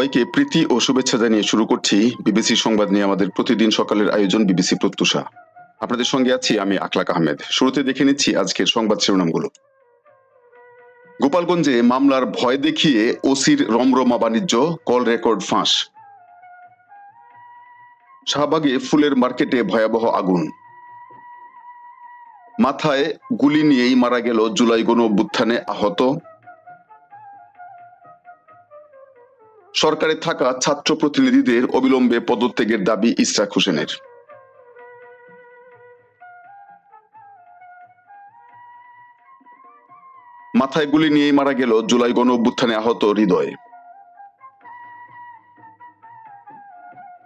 সবাইকে প্রীতি ও শুভেচ্ছা জানিয়ে শুরু করছি বিবিসি সংবাদ নিয়ে আমাদের প্রতিদিন সকালের আয়োজন বিবিসি প্রত্যুষা। আপনাদের সঙ্গে আছি আমি আকলাক আহমেদ। শুরুতে দেখে নিচ্ছি আজকের সংবাদ শিরোনামগুলো। গোপালগঞ্জে মামলার ভয় দেখিয়ে ওসির রমরমা বাণিজ্য, কল রেকর্ড ফাঁস। শাহবাগে ফুলের মার্কেটে ভয়াবহ আগুন। মাথায় গুলি নিয়েই মারা গেল জুলাই গণ অভ্যুত্থানে আহত সরকারে থাকা ছাত্র প্রতিনিধিদের অবিলম্বে পদত্যাগের দাবি ইসরাক হোসেনের। মাথায় গুলি নিয়েই মারা গেল জুলাই গণ অভ্যুত্থানে আহত হৃদয়।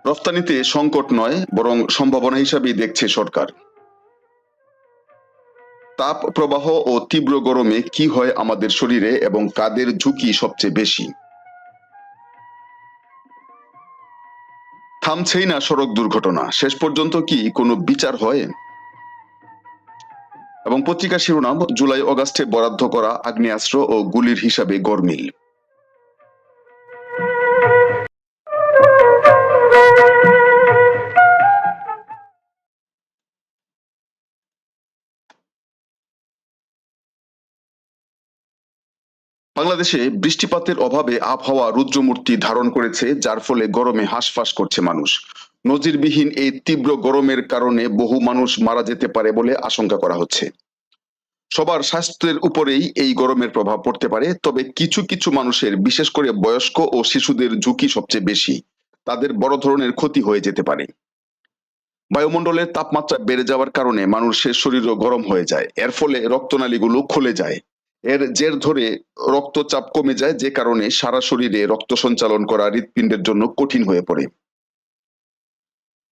রফতানিতে সংকট নয়, বরং সম্ভাবনা হিসাবেই দেখছে সরকার। তাপ প্রবাহ ও তীব্র গরমে কি হয় আমাদের শরীরে এবং কাদের ঝুঁকি সবচেয়ে বেশি? থামছেই না সড়ক দুর্ঘটনা। শেষ পর্যন্ত কি কোনো বিচার হয়? এবং পত্রিকা শিরোনাম জুলাই অগাস্টে বরাদ্দ করা আগ্নেয়াস্ত্র ও গুলির হিসাবে গরমিল বাংলাদেশে বৃষ্টিপাতের অভাবে আবহাওয়া রুদ্রমূর্তি ধারণ করেছে, যার ফলে গরমে হাঁসফাঁস করছে মানুষ। নজিরবিহীন এই তীব্র গরমের কারণে বহু মানুষ মারা যেতে পারে বলে আশঙ্কা করা হচ্ছে। সবার স্বাস্থ্যের উপরেই এই গরমের প্রভাব পড়তে পারে, তবে কিছু কিছু মানুষের, বিশেষ করে বয়স্ক ও শিশুদের ঝুঁকি সবচেয়ে বেশি। তাদের বড় ধরনের ক্ষতি হয়ে যেতে পারে। বায়ুমণ্ডলের তাপমাত্রা বেড়ে যাওয়ার কারণে মানুষের শরীরও গরম হয়ে যায়। এর ফলে রক্তনালীগুলো খুলে যায়। এর জের ধরে রক্তচাপ কমে যায় যে কারণে সারা শরীরে রক্ত সঞ্চালন করা হৃৎপিণ্ডের জন্য কঠিন হয়ে পড়ে।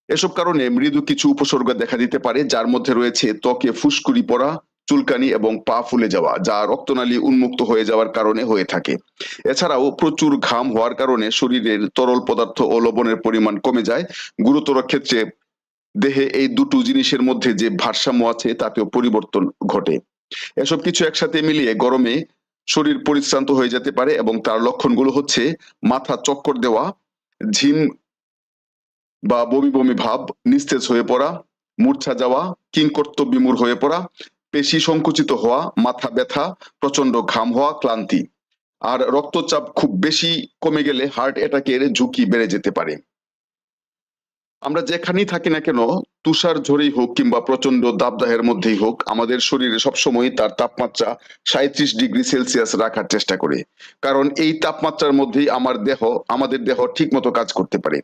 এসব কারণে মৃদু কিছু উপসর্গ দেখা দিতে পারে, যার মধ্যে রয়েছে ত্বকে ফুসকুড়ি পড়া, চুলকানি এবং পা ফুলে যাওয়া, যা রক্তনালী উন্মুক্ত হয়ে যাওয়ার কারণে হয়ে থাকে। এছাড়াও প্রচুর ঘাম হওয়ার কারণে শরীরের তরল পদার্থ ও লবণের পরিমাণ কমে যায়। গুরুতর ক্ষেত্রে দেহে এই দুটো জিনিসের মধ্যে যে ভারসাম্য আছে, তাতেও পরিবর্তন ঘটে। এসব কিছু একসাথে মিলিয়ে গরমে শরীর পরিশ্রান্ত হয়ে যেতে পারে এবং তার লক্ষণগুলো হচ্ছে মাথা চক্কর দেওয়া, ঝিম বা বমি বমি ভাব, নিস্তেজ হয়ে পড়া, মূর্ছা যাওয়া কিংকর্ত বিমূর হয়ে পড়া, পেশি সংকুচিত হওয়া, মাথা ব্যথা প্রচণ্ড ঘাম হওয়া, ক্লান্তি। আর রক্তচাপ খুব বেশি কমে গেলে হার্ট অ্যাটাকের ঝুঁকি বেড়ে যেতে পারে। আমরা যেখানেই থাকি না কেন, তুষার ঝরেই হোক কিংবা প্রচণ্ড দাবদাহের মধ্যেই হোক, আমাদের শরীরে সবসময় তার তাপমাত্রা সাঁত্রিশ ডিগ্রি সেলসিয়াস রাখার চেষ্টা করে। কারণ এই তাপমাত্রার মধ্যেই আমার দেহ, আমাদের দেহ ঠিক মতো কাজ করতে পারে।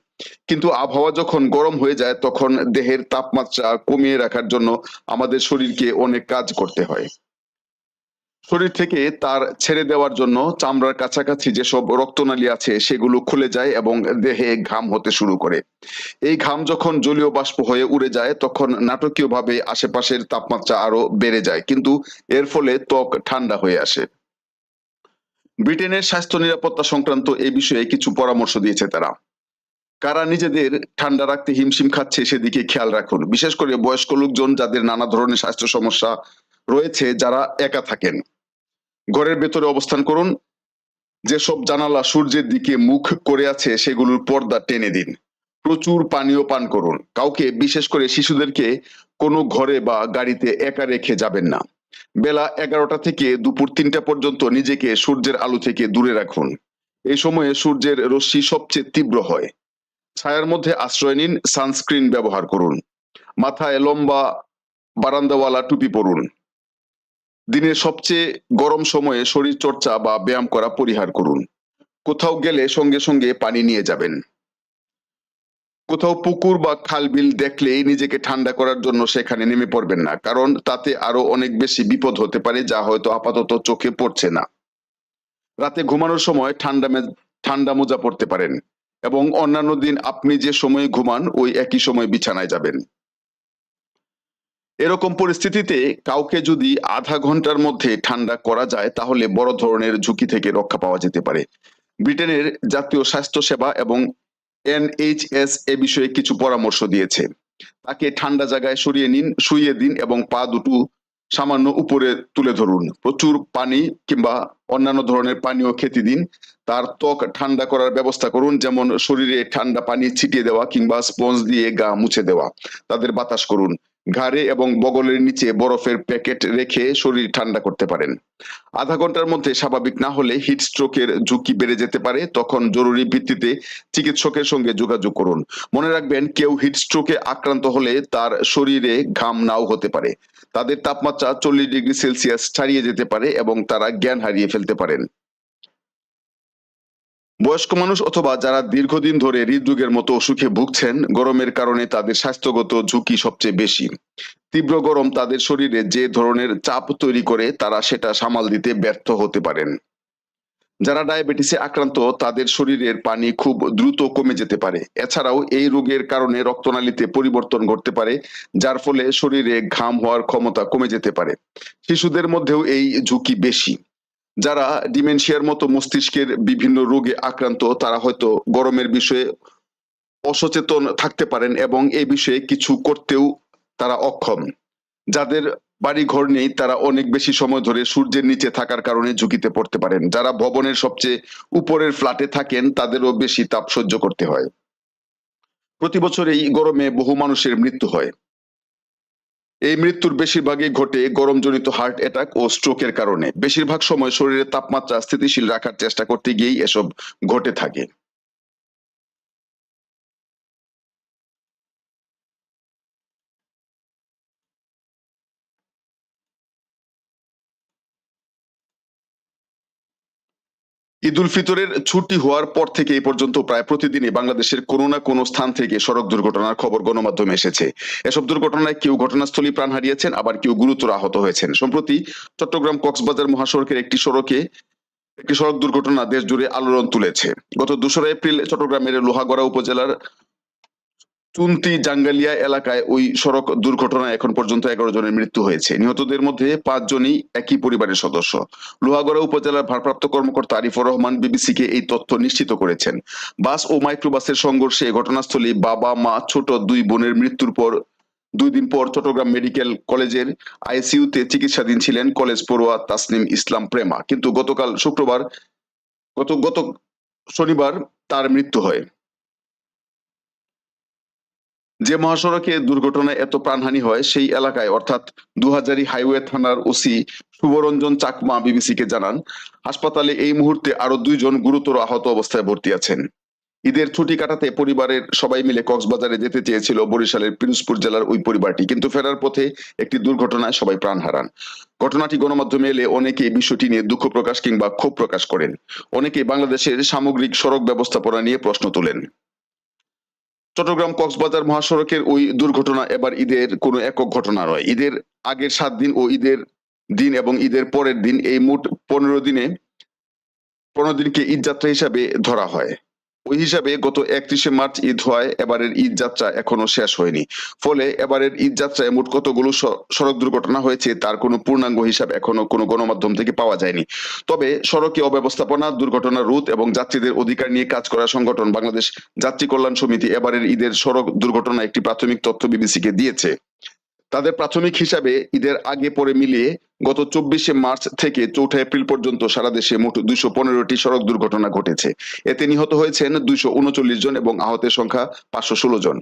কিন্তু আবহাওয়া যখন গরম হয়ে যায়, তখন দেহের তাপমাত্রা কমিয়ে রাখার জন্য আমাদের শরীরকে অনেক কাজ করতে হয়। শরীর থেকে তার ছেড়ে দেওয়ার জন্য চামড়ার কাছাকাছি যেসব রক্তনালী আছে, সেগুলো খুলে যায় এবং দেহে ঘাম হতে শুরু করে। এই ঘাম যখন জলীয় বাষ্প হয়ে উড়ে যায়, তখন নাটকীয়ভাবে আশেপাশের তাপমাত্রা আরও বেড়ে যায়, কিন্তু এর ফলে ত্বক ঠান্ডা হয়ে আসে। ব্রিটেনের স্বাস্থ্য নিরাপত্তা সংক্রান্ত এই বিষয়ে কিছু পরামর্শ দিয়েছে তারা। কারা নিজেদের ঠান্ডা রাখতে হিমশিম খাচ্ছে সেদিকে খেয়াল রাখুন। বিশেষ করে বয়স্ক লোকজন যাদের নানা ধরনের স্বাস্থ্য সমস্যা রয়েছে, যারা একা থাকেন। ঘরের ভেতরে অবস্থান করুন। যেসব জানালা সূর্যের দিকে মুখ করে আছে, সেগুলোর পর্দা টেনে দিন। প্রচুর পানীয় পান করুন। কাউকে, বিশেষ করে শিশুদেরকে, কোনো ঘরে বা গাড়িতে একা রেখে যাবেন না। বেলা এগারোটা থেকে দুপুর তিনটা পর্যন্ত নিজেকে সূর্যের আলো থেকে দূরে রাখুন। এই সময়ে সূর্যের রশ্মি সবচেয়ে তীব্র হয়। ছায়ার মধ্যে আশ্রয় নিন, সানস্ক্রিন ব্যবহার করুন। মাথায় লম্বা বারান্দাওয়ালা টুপি পরুন। দিনের সবচেয়ে গরম সময়ে শরীর চর্চা বা ব্যায়াম করা পরিহার করুন। কোথাও গেলে সঙ্গে সঙ্গে পানি নিয়ে যাবেন। কোথাও পুকুর বা খাল বিল দেখলেই নিজেকে ঠান্ডা করার জন্য সেখানে নেমে পড়বেন না, কারণ তাতে আরও অনেক বেশি বিপদ হতে পারে যা হয়তো আপাতত চোখে পড়ছে না। রাতে ঘুমানোর সময় ঠান্ডা ঠান্ডা মোজা পড়তে পারেন এবং অন্যান্য দিন আপনি যে সময়ে ঘুমান, ওই একই সময় বিছানায় যাবেন। এরকম পরিস্থিতিতে কাউকে যদি আধা ঘণ্টার মধ্যে ঠান্ডা করা যায়, তাহলে বড় ধরনের ঝুঁকি থেকে রক্ষা পাওয়া যেতে পারে। ব্রিটেনের জাতীয় স্বাস্থ্য সেবা এবং এনএইচএস এ বিষয়ে কিছু পরামর্শ দিয়েছে। তাকে ঠান্ডা জায়গায় সরিয়ে নিন, শুইয়ে দিন এবং পা দুটো সামান্য উপরে তুলে ধরুন। প্রচুর পানি কিংবা অন্যান্য ধরনের পানীয় খেতে দিন। তার ত্বক ঠান্ডা করার ব্যবস্থা করুন, যেমন শরীরে ঠান্ডা পানি ছিটিয়ে দেওয়া কিংবা স্পঞ্জ দিয়ে গা মুছে দেওয়া। তাদের বাতাস করুন। ঘাড়ে এবং বগলের নিচে বরফের প্যাকেট রেখে শরীর ঠান্ডা করতে পারেন। আধা ঘণ্টার মধ্যে স্বাভাবিক না হলে হিট স্ট্রোকের ঝুঁকি বেড়ে যেতে পারে, তখন জরুরি ভিত্তিতে চিকিৎসকের সঙ্গে যোগাযোগ করুন। মনে রাখবেন, কেউ হিট স্ট্রোকে আক্রান্ত হলে তার শরীরে ঘাম নাও হতে পারে। তাদের তাপমাত্রা চল্লিশ ডিগ্রি সেলসিয়াস ছাড়িয়ে যেতে পারে এবং তারা জ্ঞান হারিয়ে ফেলতে পারেন। বয়স্ক মানুষ অথবা যারা দীর্ঘদিন ধরে হৃদরোগের মতো অসুখে ভুগছেন, গরমের কারণে তাদের স্বাস্থ্যগত ঝুঁকি সবচেয়ে বেশি। তীব্র গরম তাদের শরীরে যে ধরনের চাপ তৈরি করে, তারা সেটা সামাল দিতে ব্যর্থ হতে পারেন। যারা ডায়াবেটিসে আক্রান্ত, তাদের শরীরের পানি খুব দ্রুত কমে যেতে পারে। এছাড়াও এই রোগের কারণে রক্তনালীতে পরিবর্তন ঘটতে পারে, যার ফলে শরীরে ঘাম হওয়ার ক্ষমতা কমে যেতে পারে। শিশুদের মধ্যেও এই ঝুঁকি বেশি। যারা ডিমেনশিয়ার মতো মস্তিষ্কের বিভিন্ন রোগে আক্রান্ত, তারা হয়তো গরমের বিষয়ে অসচেতন থাকতে পারেন এবং এই বিষয়ে কিছু করতেও তারা অক্ষম। যাদের বাড়ি ঘর নেই, তারা অনেক বেশি সময় ধরে সূর্যের নিচে থাকার কারণে ঝুঁকিতে পড়তে পারেন। যারা ভবনের সবচেয়ে উপরের ফ্ল্যাটে থাকেন, তাদেরও বেশি তাপ সহ্য করতে হয়। প্রতি বছর এই গরমে বহু মানুষের মৃত্যু হয়। এই মৃত্যুর বেশিরভাগই ঘটে গরমজনিত হার্ট অ্যাটাক ও স্ট্রোকের কারণে। বেশিরভাগ সময় শরীরের তাপমাত্রা স্থিতিশীল রাখার চেষ্টা করতে গিয়েই এসব ঘটে থাকে। ঈদ উল ফিতরের ছুটি হওয়ার পর থেকে এই পর্যন্ত প্রায় প্রতিদিনই বাংলাদেশের কোনো না কোনো স্থান থেকে সড়ক দুর্ঘটনার খবর গণমাধ্যমে এসেছে। এসব দুর্ঘটনায় কেউ ঘটনাস্থলেই প্রাণ হারিয়েছেন, আবার কেউ গুরুতর আহত হয়েছেন। সম্প্রতি চট্টগ্রাম কক্সবাজার মহাসড়কের একটি সড়কে একটি সড়ক দুর্ঘটনা দেশ জুড়ে আলোড়ন তুলেছে। গত দোসরা এপ্রিল চট্টগ্রামের লোহাগড়া উপজেলার চুন্তি জাঙ্গালিয়া এলাকায় ওই সড়ক দুর্ঘটনায় এখন পর্যন্ত এগারো জনের মৃত্যু হয়েছে। নিহতদের মধ্যে পাঁচ জনই একই পরিবারের সদস্য। লোহাগড়া উপজেলার ভারপ্রাপ্ত কর্মকর্তা আরিফুর রহমান বিবিসিকে এই তথ্য নিশ্চিত করেছেন। বাস ও মাইক্রোবাসের সংঘর্ষে ঘটনাস্থলে বাবা, মা, ছোট দুই বোনের মৃত্যুর পর দুই দিন পর চট্টগ্রাম মেডিকেল কলেজের আইসিইউতে চিকিৎসাধীন ছিলেন কলেজ পড়ুয়া তাসনিম ইসলাম প্রেমা। কিন্তু গতকাল শুক্রবার, গত গত শনিবার তার মৃত্যু হয়। যে মহাসড়কে দুর্ঘটনায় এত প্রাণহানি হয়, সেই এলাকায়, অর্থাৎ দুহাজারি হাইওয়ে থানার ওসি শুভরঞ্জন চাকমা বিবিসিকে জানান, হাসপাতালে এই মুহূর্তে আরও দুইজন গুরুতর আহত অবস্থায় ভর্তি আছেন। ঈদের ছুটি কাটাতে পরিবারের সবাই মিলে কক্সবাজারে যেতে চেয়েছিল বরিশালের পিরোজপুর জেলার ওই পরিবারটি, কিন্তু ফেরার পথে একটি দুর্ঘটনায় সবাই প্রাণ হারান। ঘটনাটি গণমাধ্যমে এলে অনেকে বিষয়টি নিয়ে দুঃখ প্রকাশ কিংবা ক্ষোভ প্রকাশ করেন। অনেকে বাংলাদেশের সামগ্রিক সড়ক ব্যবস্থাপনা নিয়ে প্রশ্ন তোলেন। চট্টগ্রাম কক্সবাজার মহাসড়কের ওই দুর্ঘটনা এবার ঈদের কোনো একক ঘটনা নয়। ঈদের আগের সাত দিন ও ঈদের দিন এবং ঈদের পরের দিন এই মোট পনেরো দিনে, পনেরো দিনকে ঈদ যাত্রা হিসাবে ধরা হয়। ওই হিসাবে গত একত্রিশে মার্চ ঈদ হওয়ায় এবারের ঈদ যাত্রা এখনও শেষ হয়নি। ফলে এবারের ঈদ যাত্রায় মোট কতগুলো সড়ক দুর্ঘটনা হয়েছে তার কোনো পূর্ণাঙ্গ হিসাব এখনও কোনো গণমাধ্যম থেকে পাওয়া যায়নি। তবে সড়কে অব্যবস্থাপনা, দুর্ঘটনা রোধ এবং যাত্রীদের অধিকার নিয়ে কাজ করা সংগঠন বাংলাদেশ যাত্রী কল্যাণ সমিতি এবারের ঈদের সড়ক দুর্ঘটনা একটি প্রাথমিক তথ্য বিবিসিকে দিয়েছে। তাদের প্রাথমিক হিসাবে ঈদের আগে পরে মিলিয়ে গত চব্বিশে মার্চ থেকে চৌঠা এপ্রিল পর্যন্ত সারা দেশে মোট দুইশো পনেরোটি সড়ক দুর্ঘটনা ঘটেছে। এতে নিহত হয়েছেন দুইশো উনচল্লিশ জন এবং আহতের সংখ্যা পাঁচশো ষোলো জন।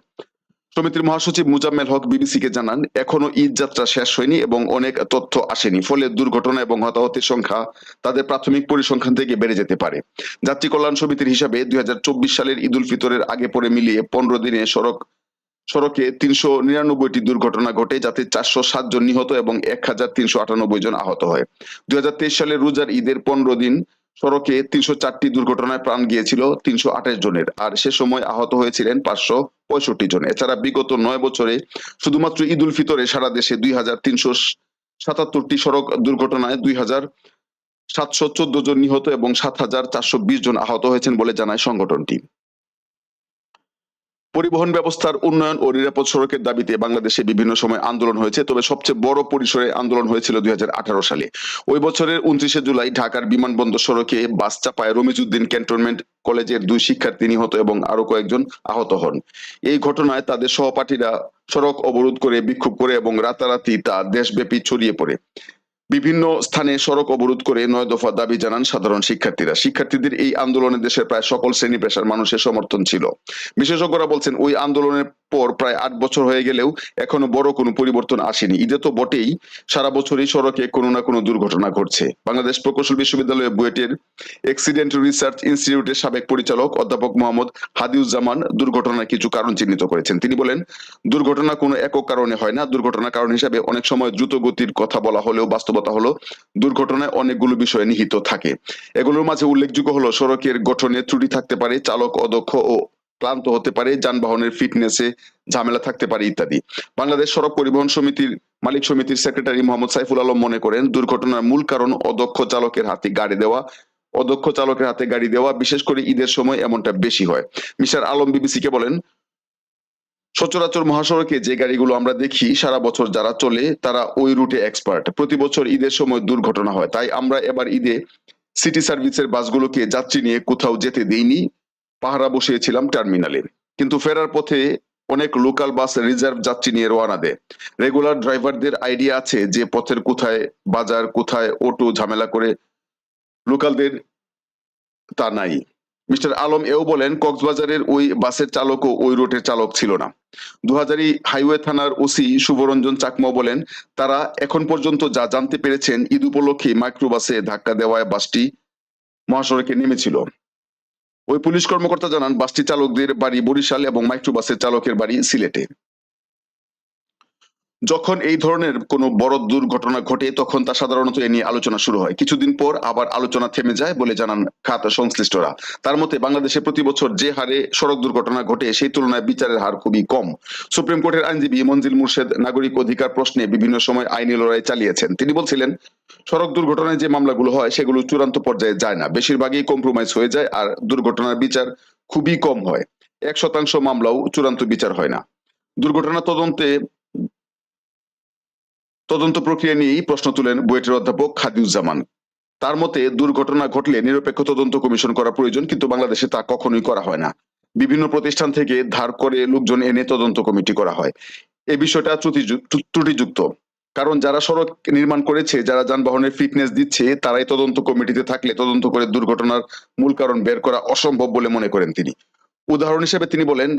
সমিতির মহাসচিব মুজাম্মেল হক বিবিসিকে জানান, এখনও ঈদ যাত্রা শেষ হয়নি এবং অনেক তথ্য আসেনি। ফলে দুর্ঘটনা এবং হতাহতের সংখ্যা তাদের প্রাথমিক পরিসংখ্যান থেকে বেড়ে যেতে পারে। যাত্রী কল্যাণ সমিতির হিসাবে দুই হাজার চব্বিশ সালের ঈদ উল ফিতরের আগে পরে মিলিয়ে পনেরো দিনে সড়ক সড়কে তিনশো নিরানব্বইটি দুর্ঘটনা ঘটে, যাতে চারশো সাত জন নিহত এবং এক হাজার তিনশো আটানব্বই জন আহত হয়। দুই হাজার তেইশ সালে রোজার ঈদের পনেরো দিন সড়কে তিনশো চারটি দুর্ঘটনায় প্রাণ গিয়েছিল তিনশো আঠাশ জনের, আর সে সময় আহত হয়েছিলেন পাঁচশো পঁয়ষট্টি জন। এছাড়া বিগত নয় বছরে শুধুমাত্র ঈদ উল ফিতরে সারা দেশে দুই হাজার তিনশো সাতাত্তরটি সড়ক দুর্ঘটনায় দুই হাজার সাতশো চোদ্দ জন নিহত এবং সাত হাজার চারশো বিশ জন আহত হয়েছেন বলে জানায় সংগঠনটি। পরিবহন ব্যবস্থার উন্নয়ন ও নিরাপদ সড়কের দাবিতে বাংলাদেশে বিভিন্ন সময় আন্দোলন হয়েছে, তবে সবচেয়ে বড় পরিসরে আন্দোলন হয়েছিল দুই সালে। ওই বছরের উনত্রিশে জুলাই ঢাকার বিমানবন্দর সড়কে বাস চাপায় রমিজউদ্দিন ক্যান্টনমেন্ট কলেজের দুই শিক্ষার্থী নিহত এবং আরও কয়েকজন আহত হন। এই ঘটনায় তাদের সহপাঠীরা সড়ক অবরোধ করে, বিক্ষোভ করে এবং রাতারাতি তা দেশব্যাপী ছড়িয়ে পড়ে। বিভিন্ন স্থানে সড়ক অবরোধ করে নয় দফা দাবি জানান সাধারণ শিক্ষার্থীরা। শিক্ষার্থীদের এই আন্দোলনে দেশের প্রায় সকল শ্রেণি পেশার মানুষের সমর্থন ছিল। বিশেষজ্ঞরা বলছেন, ওই আন্দোলনের পর প্রায় আট বছর হয়ে গেলেও এখনও বড় কোনো পরিবর্তন আসেনি। ঈদে তো বটেই সারা বছরই সড়কে কোনো না কোনো দুর্ঘটনা ঘটছে। বাংলাদেশ প্রকৌশল বিশ্ববিদ্যালয়ের বুয়েটের অ্যাক্সিডেন্ট রিসার্চ ইনস্টিটিউটের সাবেক পরিচালক অধ্যাপক মোহাম্মদ হাদিউজ্জামান দুর্ঘটনার কিছু কারণ চিহ্নিত করেছেন। তিনি বলেন, দুর্ঘটনা কোনো একক কারণে হয় না। দুর্ঘটনার কারণ হিসাবে অনেক সময় দ্রুত গতির কথা বলা হলেও বাস্তবতা হলো, দুর্ঘটনায় অনেকগুলো বিষয় নিহিত থাকে। এগুলোর মাঝে উল্লেখযোগ্য হলো, সড়কের গঠনে ত্রুটি থাকতে পারে চালক অদক্ষ ও ক্লান্ত হতে পারে, যানবাহনের ফিটনেসে ঝামেলা থাকতে পারে ইত্যাদি। বাংলাদেশ সড়ক পরিবহন সমিতির মালিক সমিতির সেক্রেটারি মোহাম্মদ সাইফুল আলম মনে করেন, দুর্ঘটনার মূল কারণ অদক্ষ চালকের হাতে গাড়ি দেওয়া। অদক্ষ চালকের হাতে গাড়ি দেওয়া, বিশেষ করে ঈদের সময় এমনটা বেশি হয়। মিস্টার আলম বিবিসিকে বলেন, সচরাচর মহাসড়কে যে গাড়িগুলো আমরা দেখি, সারা বছর যারা চলে, তারা ওই রুটে এক্সপার্ট প্রতি বছর ঈদের সময় দুর্ঘটনা হয়। তাই আমরা এবার ঈদে সিটি সার্ভিসের বাসগুলোকে যাত্রী নিয়ে কোথাও যেতে দেইনি। পাহারা বসিয়েছিলাম টার্মিনালে। কিন্তু ফেরার পথে অনেক লোকাল বাস রিজার্ভ যাত্রী নিয়ে রওনা দেয়। রেগুলার ড্রাইভারদের আইডিয়া আছে যে পথের কোথায়, বাজার কোথায়, অটো ঝামেলা করে লোকালদের তা নাই। মিস্টার আলম এও বলেন, কক্সবাজারের ওই বাসের চালকও ওই রুটের চালক ছিল না। দুহাজারি হাইওয়ে থানার ওসি শুভরঞ্জন চাকমা বলেন, তারা এখন পর্যন্ত যা জানতে পেরেছেন, ঈদ উপলক্ষে মাইক্রোবাসে ধাক্কা দেওয়ায় বাসটি মহাসড়কে নেমেছিল। ওই পুলিশ কর্মকর্তা জানান বাসটি চালকদের বাড়ি বরিশাল এবং মাইক্রোবাসের চালকের বাড়ি সিলেটে। যখন এই ধরনের কোনো বড় দুর্ঘটনা ঘটে, তখন তা সাধারণত এ নিয়ে আলোচনা শুরু হয়। কিছুদিন পর আবার আলোচনা থেমে যায় বলে জানান খাত সংশ্লিষ্টরা। তার মতে, বাংলাদেশে প্রতি বছর যে হারে সড়ক দুর্ঘটনা ঘটে, সেই তুলনায় বিচারের হার খুবই কম। সুপ্রিম কোর্টের আইনজীবী মঞ্জিল মুর্শেদ নাগরিক অধিকার প্রশ্নে বিভিন্ন সময় আইনি লড়াই চালিয়েছেন। তিনি বলছিলেন, সড়ক দুর্ঘটনায় যে মামলাগুলো হয়, সেগুলো চূড়ান্ত পর্যায়ে যায় না। বেশিরভাগই কম্প্রোমাইজ হয়ে যায় আর দুর্ঘটনার বিচার খুবই কম হয়। এক শতাংশ মামলাও চূড়ান্ত বিচার হয় না। দুর্ঘটনা তদন্তে তদন্ত প্রক্রিয়া নিয়েই প্রশ্ন তুলেন বুয়েটের অধ্যাপক খাদিউজ্জামান। তার মতে, দুর্ঘটনা ঘটলে নিরপেক্ষ তদন্ত কমিশন করা প্রয়োজন, কিন্তু বাংলাদেশে তা কখনোই করা হয় না। বিভিন্ন প্রতিষ্ঠান থেকে ধার করে লোকজন এনে তদন্ত কমিটি করা হয়। এই বিষয়টা ত্রুটিযু- ত্রুটিযুক্ত। কারণ যারা সড়ক নির্মাণ করেছে, যারা যানবাহনের ফিটনেস দিচ্ছে, তারাই তদন্ত কমিটিতে থাকলে তদন্ত করে দুর্ঘটনার মূল কারণ বের করা অসম্ভব বলে মনে করেন তিনি। উদাহরণ হিসেবে তিনি বলেন,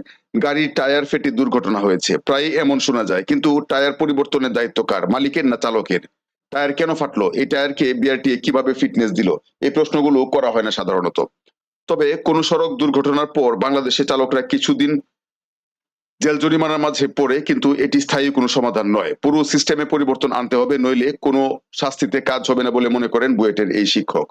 গাড়ির টায়ার ফেটে দুর্ঘটনা হয়েছে। প্রায় এমন শোনা যায়, কিন্তু টায়ার পরিবর্তনের দায়িত্ব কার? মালিকের না চালকের? টায়ার কেন ফাটলো? এই টায়ারকে বিআরটি কীভাবে ফিটনেস দিল? এই প্রশ্নগুলো করা হয় না সাধারণত। তবে কোন সড়ক দুর্ঘটনার পর বাংলাদেশে চালকরা কিছুদিন জেল জরিমানার মাঝে পড়ে, কিন্তু এটি স্থায়ী কোনো সমাধান নয়। পুরো সিস্টেমে পরিবর্তন আনতে হবে, নইলে কোনো শাস্তিতে কাজ হবে না বলে মনে করেন বুয়েটের এই শিক্ষক।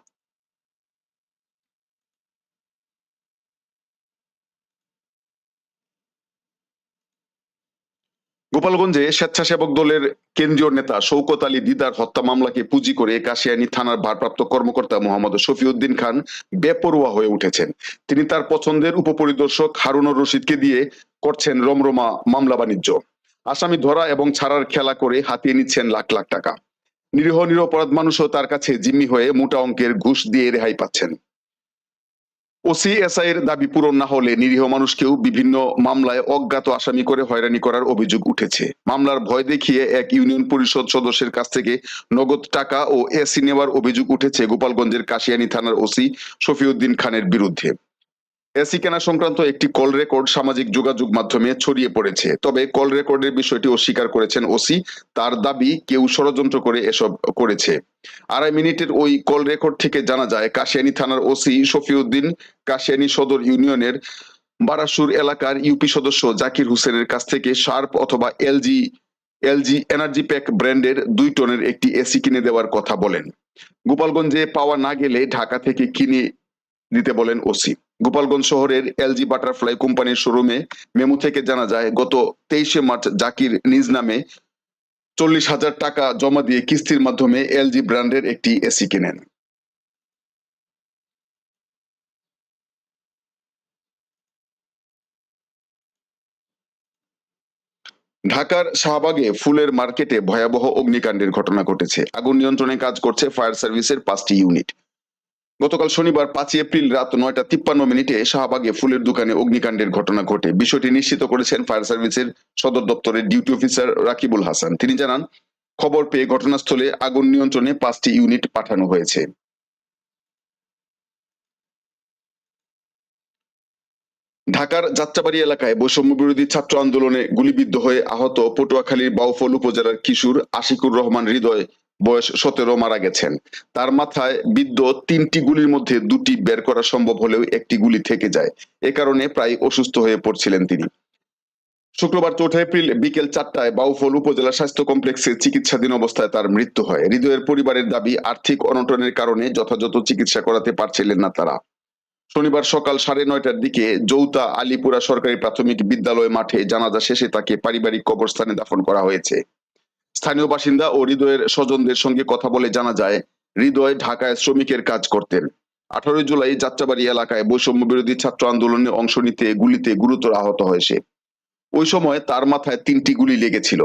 গোপালগঞ্জে স্বেচ্ছাসেবক দলের কেন্দ্রীয় নেতা শৌকত আলী দিদার হত্যা মামলাকে পুঁজি করে কাশিয়ানী থানার ভারপ্রাপ্ত কর্মকর্তা মোহাম্মদ শফিউদ্দিন খান বেপরোয়া হয়ে উঠেছেন। তিনি তার পছন্দের উপপরিদর্শক হারুনুর রশিদকে দিয়ে করছেন রমরমা মামলা বাণিজ্য। আসামি ধরা এবং ছাড়ার খেলা করে হাতিয়ে নিচ্ছেন লাখ লাখ টাকা। নিরীহ, নিরপরাধ মানুষও তার কাছে জিম্মি হয়ে মোটা অঙ্কের ঘুষ দিয়ে রেহাই পাচ্ছেন। ওসিএসআই এর দাবি পূরণ না হলে নিরীহ মানুষকেও বিভিন্ন মামলায় অজ্ঞাত আসামি করে হয়রানি করার অভিযোগ উঠেছে। মামলার ভয় দেখিয়ে এক ইউনিয়ন পরিষদ সদস্যের কাছ থেকে নগদ টাকা ও এসি নেওয়ার অভিযোগ উঠেছে গোপালগঞ্জের কাশিয়ানী থানার ওসি শফিউদ্দিন খানের বিরুদ্ধে। এসি কেনা সংক্রান্ত একটি কল রেকর্ড সামাজিক যোগাযোগ মাধ্যমে ছড়িয়ে পড়েছে। তবে কল রেকর্ডের বিষয়টি অস্বীকার করেছেন ওসি। তার দাবি, কেউ ষড়যন্ত্র করে এসব করেছে। আড়াই মিনিটের ওই কল রেকর্ড থেকে জানা যায়, কাশিয়ানী থানার ওসি শফিউদ্দিন, কাশিয়ানী সদর ইউনিয়নের বারাসুর এলাকার ইউপি সদস্য জাকির হোসেনের কাছ থেকে শার্প অথবা এলজি এলজি এনার্জি প্যাক ব্র্যান্ডের দুই টনের একটি এসি কিনে দেওয়ার কথা বলেন। গোপালগঞ্জে পাওয়া না গেলে ঢাকা থেকে কিনে দিতে বলেন ওসি। গোপালগঞ্জ শহরের এলজি বাটারফ্লাই কোম্পানির শোরুমে মেমু থেকে জানা যায়, গত তেইশে মার্চ জাকির নিজ নামে চল্লিশ হাজার টাকা জমা দিয়ে কিস্তির মাধ্যমে এলজি ব্র্যান্ডের একটি এসি কেনেন। ঢাকার শাহবাগে ফুলের মার্কেটে ভয়াবহ অগ্নিকাণ্ডের ঘটনা ঘটেছে। আগুন নিয়ন্ত্রণে কাজ করছে ফায়ার সার্ভিসের পাঁচটি ইউনিট। গতকাল শনিবার পাঁচই এপ্রিল রাত নয়টা তিপ্পান্ন মিনিটে শাহবাগে ফুলের দোকানে অগ্নিকাণ্ডের ঘটনা ঘটে। বিষয়টি নিশ্চিত করেছেন ফায়ার সার্ভিসের সদর দপ্তরের ডিউটি অফিসার রাকিবুল হাসান। তিনি জানান, খবর পেয়ে ঘটনাস্থলে আগুন নিয়ন্ত্রণে পাঁচটি ইউনিট পাঠানো হয়েছে। ঢাকার যাত্রাবাড়ি এলাকায় বৈষম্য বিরোধী ছাত্র আন্দোলনে গুলিবিদ্ধ হয়ে আহত পটুয়াখালীর বাউফল উপজেলার কিশোর আশিকুর রহমান হৃদয় বয়স সতেরো মারা গেছেন। তার মাথায় বিদ্ধ তিনটি গুলির মধ্যে দুটি বের করা সম্ভব হলেও একটি গুলি থেকে যায়। এ কারণে প্রায় অসুস্থ হয়ে পড়ছিলেন তিনি। শুক্রবার চৌঠা এপ্রিল বিকেল চারটায় বাউফল উপজেলা স্বাস্থ্য কমপ্লেক্সে চিকিৎসাধীন অবস্থায় তার মৃত্যু হয়। হৃদয়ের পরিবারের দাবি, আর্থিক অনটনের কারণে যথাযথ চিকিৎসা করাতে পারছিলেন না তারা। শনিবার সকাল সাড়ে নয়টার দিকে যৌতা আলিপুরা সরকারি প্রাথমিক বিদ্যালয় মাঠে জানাজা শেষে তাকে পারিবারিক কবরস্থানে দাফন করা হয়েছে। স্থানীয় বাসিন্দা ও হৃদয়ের স্বজনদের সঙ্গে কথা বলে জানা যায়, হৃদয় ঢাকায় শ্রমিকের কাজ করতেন। আঠারোই জুলাই যাত্রাবাড়ি এলাকায় বৈষম্য বিরোধী ছাত্র আন্দোলনে অংশ নিতে গুলিতে গুরুতর আহত হয় সে। ওই সময় তার মাথায় তিনটি গুলি লেগেছিল।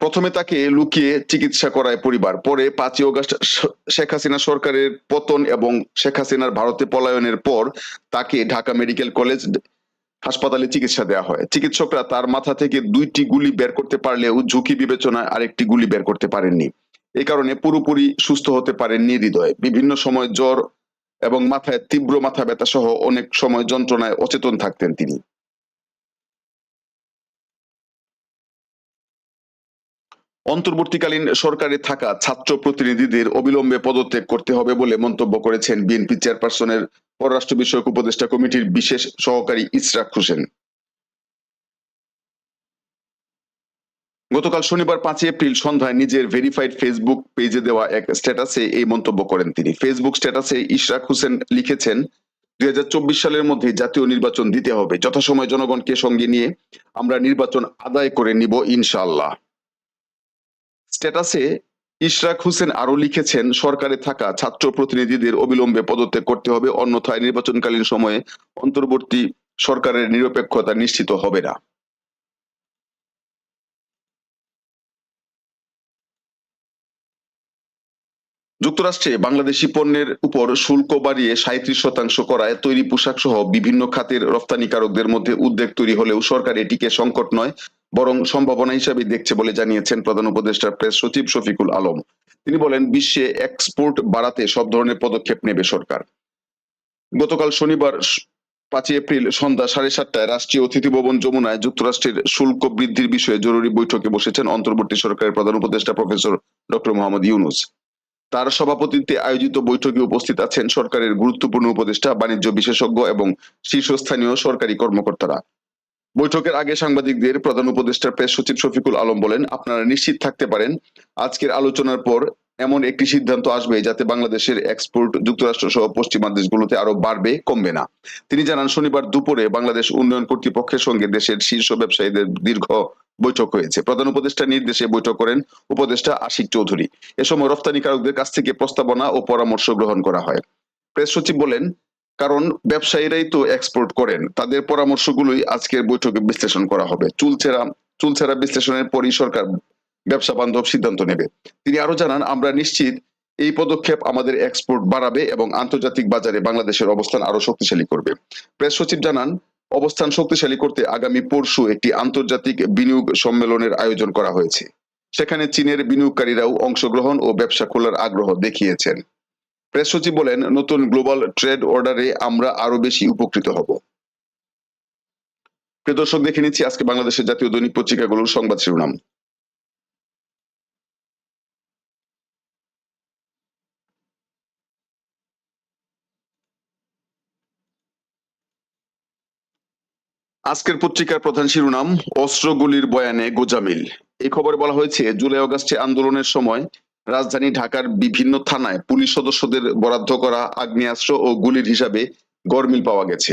প্রথমে তাকে লুকিয়ে চিকিৎসা করায় পরিবার, পরে পাঁচই অগস্ট শেখ হাসিনা সরকারের পতন এবং শেখ হাসিনার ভারতে পলায়নের পর তাকে ঢাকা মেডিকেল কলেজ হাসপাতালে চিকিৎসা দেওয়া হয়। চিকিৎসকরা তার মাথা থেকে দুইটি গুলি বের করতে পারলেও ঝুঁকি বিবেচনায় আরেকটি গুলি বের করতে পারেননি। এই কারণে পুরোপুরি সুস্থ হতে পারেননি হৃদয়। বিভিন্ন সময় জ্বর এবং মাথায় তীব্র মাথা ব্যথা সহ অনেক সময় যন্ত্রণায় অচেতন থাকতেন তিনি। অন্তর্বর্তীকালীন সরকারে থাকা ছাত্র প্রতিনিধিদের অবিলম্বে পদত্যাগ করতে হবে বলে মন্তব্য করেছেন বিএনপি চেয়ারপারসনের পররাষ্ট্র বিষয়ক উপদেষ্টা কমিটির বিশেষ সহকারী ইসরাক হোসেন। গতকাল শনিবার পাঁচই এপ্রিল সন্ধ্যায় নিজের ভেরিফাইড ফেসবুক পেজে দেওয়া এক স্ট্যাটাসে এই মন্তব্য করেন তিনি। ফেসবুক স্ট্যাটাসে ইশরাক হোসেন লিখেছেন, দুই হাজার চব্বিশ সালের মধ্যে জাতীয় নির্বাচন দিতে হবে। যথাসময় জনগণকে সঙ্গে নিয়ে আমরা নির্বাচন আদায় করে নিব ইনশাআল্লাহ। স্ট্যাটাসে ইশরাক হোসেন আরও লিখেছেন, সরকারে থাকা ছাত্র প্রতিনিধিদের অবিলম্বে পদত্যাগ করতে হবে, অন্যথায় নির্বাচনকালীন সময়ে অন্তর্বর্তী সরকারের নিরপেক্ষতা নিশ্চিত হবে না। যুক্তরাষ্ট্রে বাংলাদেশি পণ্যের উপর শুল্ক বাড়িয়ে সাঁত্রিশ শতাংশ করায় তৈরি পোশাক সহ বিভিন্ন খাতের রপ্তানিকারকদের মধ্যে উদ্বেগ তৈরি হলেও সরকার এটিকে সংকট নয় বরং সম্ভাবনা হিসাবে দেখছে বলে জানিয়েছেন প্রধান উপদেষ্টা প্রেস সচিব শফিকুল আলম। তিনি বলেন, বিশ্বে এক্সপোর্ট বাড়াতে সব ধরনের পদক্ষেপ নেবে সরকার। গতকাল শনিবার পাঁচই এপ্রিল সন্ধ্যা সাড়ে সাতটায় রাষ্ট্রীয় অতিথি ভবন যমুনায় যুক্তরাষ্ট্রের শুল্ক বৃদ্ধির বিষয়ে জরুরি বৈঠকে বসেছেন অন্তর্বর্তী সরকারের প্রধান উপদেষ্টা প্রফেসর ডক্টর মোহাম্মদ ইউনুস। তার সভাপতিত্বে আয়োজিত বৈঠকে উপস্থিত আছেন সরকারের গুরুত্বপূর্ণ উপদেষ্টা, বাণিজ্য বিশেষজ্ঞ এবং শীর্ষস্থানীয় সরকারি কর্মকর্তারা। বৈঠকের আগে সাংবাদিকদের প্রধান উপদেষ্টা প্রেস সচিব শফিকুল আলম বলেন, আপনারা নিশ্চিত থাকতে পারেন, আজকের আলোচনার পর এমন একটি সিদ্ধান্ত আসবে যাতে বাংলাদেশের এক্সপোর্ট যুক্তরাষ্ট্র সহ পশ্চিমা দেশগুলোতে আরও বাড়বে, কমবে না। তিনি জানান, শনিবার দুপুরে বাংলাদেশ উন্নয়ন কর্তৃপক্ষের সঙ্গে দেশের শীর্ষ ব্যবসায়ীদের দীর্ঘ বৈঠক হয়েছে। প্রধান উপদেষ্টা নির্দেশে বৈঠক করেন উপদেষ্টা আশিক চৌধুরী। এ সময় রপ্তানিকারকদের কাছ থেকে প্রস্তাবনা ও পরামর্শ গ্রহণ করা হয়। প্রেস সচিব বলেন কারণ ব্যবসায়ীরাই তো এক্সপোর্ট করেন। তাদের পরামর্শগুলোই আজকের বৈঠকে বিশ্লেষণ করা হবে। চুলচেরা চুলচেরা বিশ্লেষণের পরই সরকার ব্যবসা বান্ধব সিদ্ধান্ত নেবে। তিনি আরও জানান, আমরা নিশ্চিত এই পদক্ষেপ আমাদের এক্সপোর্ট বাড়াবে এবং আন্তর্জাতিক বাজারে বাংলাদেশের অবস্থান আরও শক্তিশালী করবে। প্রেস সচিব জানান, অবস্থান শক্তিশালী করতে আগামী পরশু একটি আন্তর্জাতিক বিনিয়োগ সম্মেলনের আয়োজন করা হয়েছে। সেখানে চীনের বিনিয়োগকারীরাও অংশগ্রহণ ও ব্যবসা খোলার আগ্রহ দেখিয়েছেন। প্রেস সচিব বলেন, নতুন গ্লোবাল ট্রেড অর্ডারে আমরা আরও বেশি উপকৃত হব। প্রিয় দর্শক, দেখে নিচ্ছি আজকে বাংলাদেশের জাতীয় দৈনিক পত্রিকাগুলোর সংবাদ শিরোনাম। আজকের পত্রিকার প্রধান শিরোনাম, অস্ত্রগুলির বয়ানে গোজামিল। এই খবরে বলা হয়েছে, জুলাই অগাস্টে আন্দোলনের সময় রাজধানী ঢাকার বিভিন্ন থানায় পুলিশ সদস্যদের বরাদ্দ করা আগ্নেয়াস্ত্র ও গুলির হিসাবে গরমিল পাওয়া গেছে।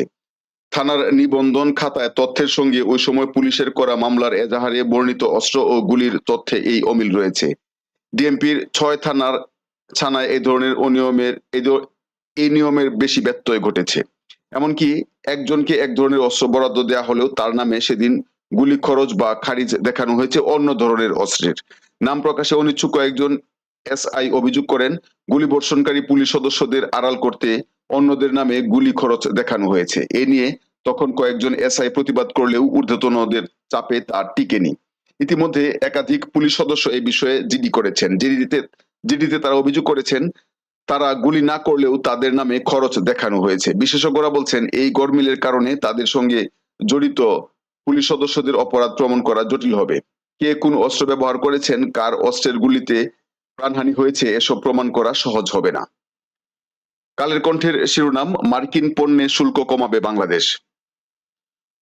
থানার নিবন্ধন খাতায় তথ্যের সঙ্গে ওই সময় পুলিশের করা মামলার এজাহারে বর্ণিত অস্ত্র ও গুলির তথ্যে এই অমিল রয়েছে। ডিএমপির ছয় থানার ছানায় এই ধরনের অনিয়মের এই নিয়মের বেশি ব্যত্যয় ঘটেছে। এমনকি একজনকে এক ধরনের অস্ত্র বরাদ্দ দেওয়া হলেও তার নামে সেদিন গুলি খরচ বা খারিজ দেখানো হয়েছে অন্য ধরনের অস্ত্রের। নাম প্রকাশে অনিচ্ছুক কয়েকজন এসআই অভিযোগ করেন, গুলি বর্ষণকারী পুলিশ সদস্যদের আড়াল করতে অন্যদের নামে গুলি খরচ দেখানো হয়েছে। এ নিয়ে তখন কয়েকজন এসআই প্রতিবাদ করলেও ঊর্ধ্বতনদের চাপে তার টিকেনি। ইতিমধ্যে একাধিক পুলিশ সদস্য এই বিষয়ে জিডি করেছেন। জিডিতে জিডিতে তারা অভিযোগ করেছেন, তারা গুলি না করলেও তাদের নামে খরচ দেখানো হয়েছে। বিশেষজ্ঞরা বলছেন, এই গরমিলের কারণে তাদের সঙ্গে জড়িত পুলিশ সদস্যদের অপরাধ প্রমাণ করা জটিল হবে। কে কোন অস্ত্র ব্যবহার করেছেন, কার অস্ত্রের গুলিতে প্রাণহানি হয়েছে, এসব প্রমাণ করা সহজ হবে না। কালের কণ্ঠের শিরোনাম, মার্কিন পণ্যে শুল্ক কমাবে বাংলাদেশ।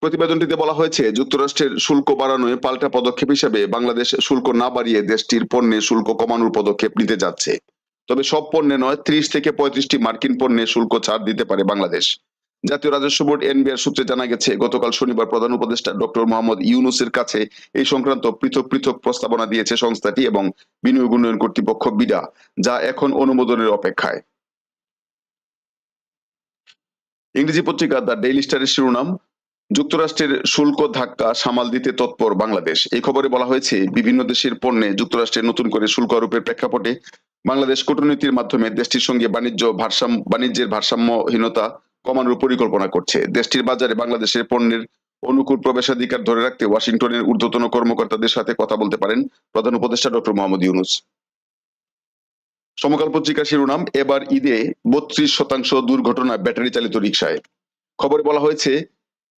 প্রতিবেদনটিতে বলা হয়েছে, যুক্তরাষ্ট্রের শুল্ক বাড়ানোয় পাল্টা পদক্ষেপ হিসেবে বাংলাদেশ শুল্ক না বাড়িয়ে দেশটির পণ্যে শুল্ক কমানোর পদক্ষেপ নিতে যাচ্ছে। তবে সব পণ্যে নয়, ত্রিশ থেকে পঁয়ত্রিশটি মার্কিন পণ্যে শুল্ক ছাড় দিতে পারে বাংলাদেশ। জাতীয় রাজস্ব বোর্ড এনবিআর সূত্রে জানা গেছে, গতকাল শনিবার প্রধান উপদেষ্টা ডক্টর মোহাম্মদ ইউনুসের কাছে এই সংক্রান্ত পৃথক পৃথক প্রস্তাবনা দিয়েছে সংস্থাটি এবং বিনিয়োগ উন্নয়ন কর্তৃপক্ষ বিডা, যা এখন অনুমোদনের অপেক্ষায়। ইংরেজি পত্রিকা দ্য ডেইলি স্টারের শিরোনাম, যুক্তরাষ্ট্রের শুল্ক ধাক্কা সামাল দিতে তৎপর বাংলাদেশ। এই খবরে বলা হয়েছে, বিভিন্ন দেশের পণ্যে যুক্তরাষ্ট্রের নতুন করে শুল্ক আরোপের প্রেক্ষাপটে বাংলাদেশ কূটনীতির মাধ্যমে দেশটির সঙ্গে বাণিজ্য ভারসাম্য বাণিজ্যের ভারসাম্যহীনতা কমানোর পরিকল্পনা করছে। দেশটির বাজারে বাংলাদেশের পণ্যের অনুকূল প্রবেশাধিকার ধরে রাখতে ওয়াশিংটনের ঊর্ধ্বতন কর্মকর্তাদের সাথে কথা বলতে পারেন প্রধান উপদেষ্টা ডক্টর মোহাম্মদ ইউনুস। সমকাল পত্রিকার শিরোনাম, এবার ঈদে বত্রিশ শতাংশ দুর্ঘটনা ব্যাটারি চালিত রিক্সায় খবরে বলা হয়েছে,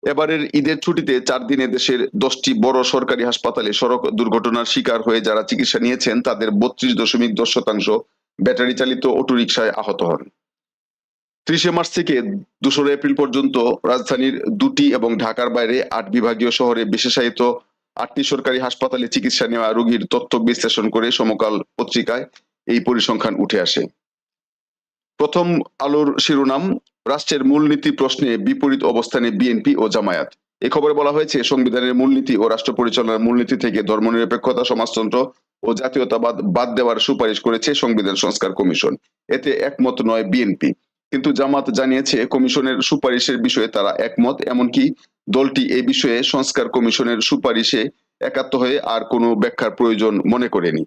এবারের ঈদের ছুটিতে চার দিনে দেশের দশটি বড় সরকারি হাসপাতালে সড়ক দুর্ঘটনার শিকার হয়ে যারা চিকিৎসা নিয়েছেন, তাদের বত্রিশ দশমিক দশ শতাংশ ব্যাটারি চালিত অটোরিকশায় আহত হন। ত্রিশে মার্চ থেকে দোসরা এপ্রিল পর্যন্ত রাজধানীর দুটি এবং ঢাকার বাইরে আট বিভাগীয় শহরে বিশেষায়িত আটটি সরকারি হাসপাতালে চিকিৎসা নেওয়া রোগীর তথ্য বিশ্লেষণ করে সমকাল পত্রিকায় এই পরিসংখ্যান উঠে আসে। প্রথম আলোর শিরোনাম, রাষ্ট্রের মূলনীতি প্রশ্নে বিপরীত অবস্থানে বিএনপি ও জামায়াত। এ খবরে বলা হয়েছে, সংবিধানের মূলনীতি ও রাষ্ট্র পরিচালনার মূলনীতি থেকে ধর্মনিরপেক্ষতা, সমাজতন্ত্র ও জাতীয়তাবাদ বাদ দেওয়ার সুপারিশ করেছে সংবিধান সংস্কার কমিশন। এতে একমত নয় বিএনপি। কিন্তু জামাত জানিয়েছে কমিশনের সুপারিশের বিষয়ে তারা একমত, এমনকি দলটি এই বিষয়ে সংস্কার কমিশনের সুপারিশে একাত্ম হয়ে আর কোনো ব্যাখ্যার প্রয়োজন মনে করেনি।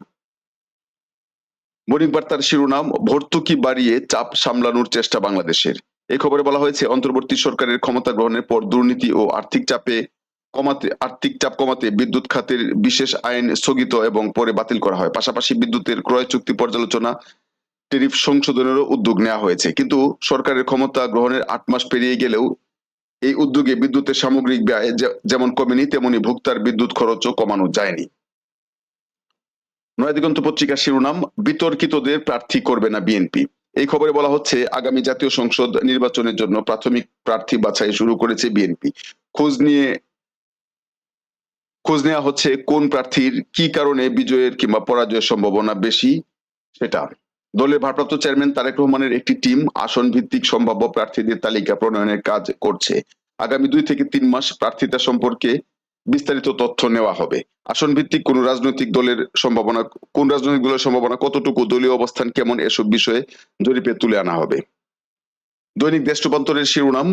মর্নিং বার্তার শিরোনাম, ভর্তুকি বাড়িয়ে চাপ সামলানোর চেষ্টা বাংলাদেশের। এই খবরে বলা হয়েছে, অন্তর্বর্তী সরকারের ক্ষমতা গ্রহণের পর দুর্নীতি ও আর্থিক চাপে কমাতে, আর্থিক চাপ কমাতে বিদ্যুৎ খাতের বিশেষ আইন স্থগিত এবং পরে বাতিল করা হয়। পাশাপাশি বিদ্যুতের ক্রয় চুক্তি পর্যালোচনা টেরিফ সংশোধনেরও উদ্যোগ নেওয়া হয়েছে। কিন্তু সরকারের ক্ষমতা গ্রহণের আট মাস পেরিয়ে গেলেও এই উদ্যোগে বিদ্যুতের সামগ্রিক ব্যয় যেমন কমেনি, তেমনি ভোক্তার বিদ্যুৎ খরচও কমানো যায়নি। নয়াদিগন্ত পত্রিকার শিরোনাম, বিতর্কিতদের প্রার্থী করবে না বিএনপি। এই খবরে বলা হচ্ছে, আগামী জাতীয় সংসদ নির্বাচনের জন্য প্রাথমিক প্রার্থী বাছাই শুরু করেছে বিএনপি। খোঁজ নিয়ে, খোঁজ নেওয়া হচ্ছে কোন প্রার্থীর কি কারণে বিজয়ের কিংবা পরাজয়ের সম্ভাবনা বেশি, সেটা। দলের ভারপ্রাপ্ত চেয়ারম্যান তারেক রহমানের একটি টিম আসন ভিত্তিক সম্ভাব্য প্রার্থীদের তালিকা প্রণয়নের কাজ করছে। আগামী দুই থেকে তিন মাস প্রার্থিতা সম্পর্কে বিস্তারিত তথ্য নেওয়া হবে। আসন ভিত্তিক কোন রাজনৈতিক দলের সম্ভাবনা, কোন রাজনৈতিক দলের সম্ভাবনা, কতটুকু দলীয় অবস্থান, কেমন এসব বিষয়ে জরিপে তুলে আনা হবে। দৈনিক দেশ রূপান্তরের শিরোনাম,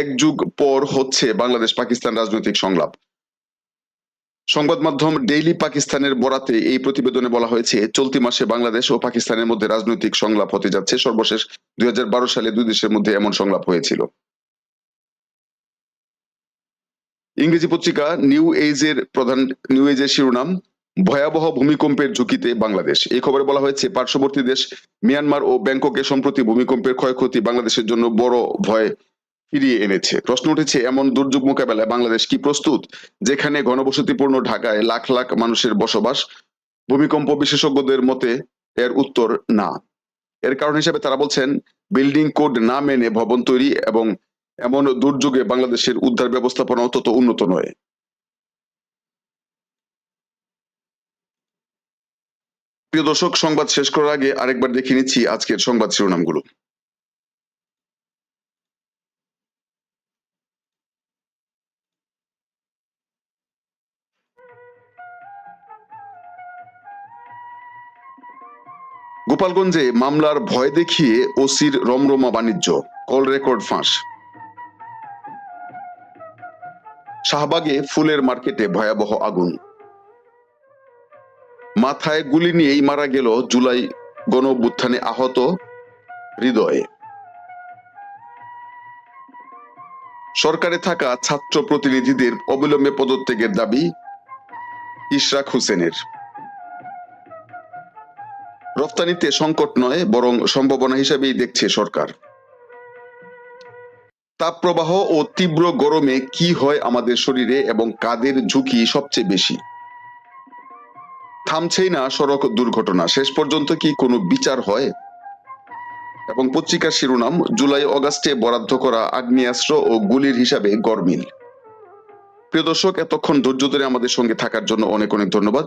এক যুগ পর হচ্ছে বাংলাদেশ পাকিস্তান রাজনৈতিক সংলাপ। সংবাদ মাধ্যম ডেইলি পাকিস্তানের বরাতে এই প্রতিবেদনে বলা হয়েছে, চলতি মাসে বাংলাদেশ ও পাকিস্তানের মধ্যে রাজনৈতিক সংলাপ হতে যাচ্ছে। সর্বশেষ দুই হাজার বারো সালে দুই দেশের মধ্যে এমন সংলাপ হয়েছিল। ইংরেজি পত্রিকা নিউ এজের প্রধান, নিউ এজের শিরোনাম, ভয়াবহ ভূমিকম্পের ঝুঁকিতে বাংলাদেশ। এই খবরে বলা হয়েছে, পার্শ্ববর্তী দেশ মিয়ানমার ও ব্যাংককে সম্প্রতি ভূমিকম্পের ক্ষয়ক্ষতি বাংলাদেশের জন্য বড় ভয় ফিরিয়ে এনেছে। প্রশ্ন উঠেছে, এমন দুর্যোগ মোকাবেলায় বাংলাদেশ কি প্রস্তুত? যেখানে ঘনবসতিপূর্ণ ঢাকায় লাখ লাখ মানুষের বসবাস, ভূমিকম্প বিশেষজ্ঞদের মতে এর উত্তর না। এর কারণ হিসেবে তারা বলছেন, বিল্ডিং কোড না মেনে ভবন তৈরি এবং এমন দুর্যোগে বাংলাদেশের উদ্ধার ব্যবস্থাপনা অত্যন্ত উন্নত নয়। প্রিয় দর্শক, সংবাদ শেষ করার আগে আরেকবার দেখে নিচ্ছি আজকের সংবাদ শিরোনামগুলো। গোপালগঞ্জে মামলার ভয় দেখিয়ে ওসির রমরমা বাণিজ্য, কল রেকর্ড ফাঁস। শাহবাগে ফুলের মার্কেটে ভয়াবহ আগুন। মাথায় গুলি নিয়েই মারা গেল জুলাই গণ আহত হৃদয়ে। সরকারে থাকা ছাত্র প্রতিনিধিদের অবিলম্বে পদত্যাগের দাবি ইশরাক হোসেনের। রপ্তানিতে সংকট নয়, বরং সম্ভাবনা হিসেবেই দেখছে সরকার। তাপপ্রবাহ ও তীব্র গরমে কি হয় আমাদের শরীরে এবং কাদের ঝুঁকি সবচেয়ে বেশি? থামছেই না সড়ক দুর্ঘটনা। শেষ পর্যন্ত কি কোনো বিচার হয়? এবং পত্রিকার শিরোনাম, জুলাই অগাস্টে বরাদ্দ করা আগ্নেয়াস্ত্র ও গুলির হিসাবে গরমিল প্রিয় দর্শক, এতক্ষণ ধৈর্য ধরে আমাদের সঙ্গে থাকার জন্য অনেক অনেক ধন্যবাদ।